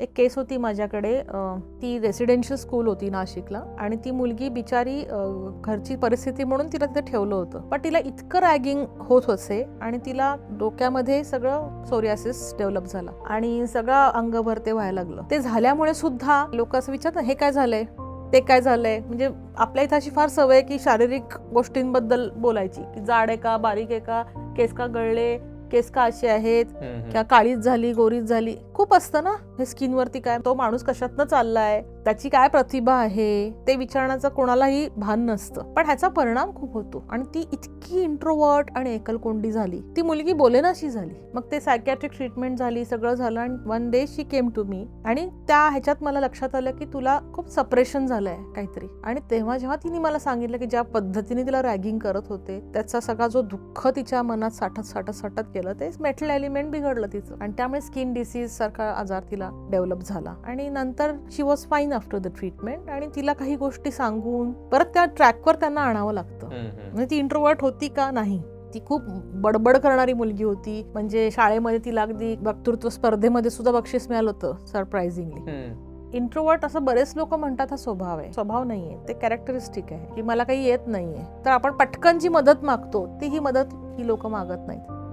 एक केस होती माझ्याकडे ती रेसिडेन्शियल स्कूल होती नाशिकला आणि ती मुलगी बिचारी घरची परिस्थिती म्हणून तिला तिथे ठेवलं होतं. पण तिला इतकं रॅगिंग होत होते आणि तिला डोक्यामध्ये सगळं सोरियासिस डेव्हलप झाला आणि सगळं अंगभर ते व्हायला लागलं. ते झाल्यामुळे सुद्धा लोक असं विचारतात हे काय झालंय? ते काय झालंय? म्हणजे आपल्या इथं अशी फार सवय की शारीरिक गोष्टींबद्दल बोलायची की जाड आहे का बारीक आहे का केस का गळले केस का असे आहेत किंवा काळीच झाली गोरीच झाली. खूप असतं ना? हे स्किनवरती काय तो माणूस कशातनं चाललाय त्याची काय प्रतिभा आहे ते विचारण्याचं कोणालाही भान नसतं. पण ह्याचा परिणाम खूप होतो. आणि ती इतकी इंट्रोवर्ट आणि एकलकोंडी झाली. ती मुलगी बोलेनाशी झाली. मग ते सायकॅट्रिक ट्रीटमेंट झाली सगळं झालं आणि one day she came to me आणि त्या ह्याच्यात मला लक्षात आलं की तुला खूप सपरेशन झालंय काहीतरी. आणि तेव्हा जेव्हा तिने मला सांगितलं की ज्या पद्धतीने तिला रॅगिंग करत होते त्याचा सगळा जो दुःख तिच्या मनात साठत साठत साठत केलं ते मेटल एलिमेंट बिघडलं तिचं. आणि त्यामुळे स्किन डिसीज सारखा आजार तिला डेव्हलप झाला. आणि नंतर she was fine after the treatment आणि तिला काही गोष्टी सांगून परत त्या ट्रॅकवर त्यांना आणावं लागतं. म्हणजे ती इंट्रोवर्ट होती का? नाही. ती खूप बडबड करणारी मुलगी होती. म्हणजे शाळेमध्ये तिला अगदी वक्तृत्व स्पर्धेमध्ये सुद्धा बक्षीस मिळालं होतं सरप्राइझिंगली इंट्रोवर्ट असं बरेच लोक म्हणतात हा स्वभाव आहे. स्वभाव नाहीये. ते कॅरेक्टरिस्टिक आहे. की मला काही येत नाहीये. तर आपण पटकन जी मदत मागतो ती ही मदत ही लोक मागत नाहीत.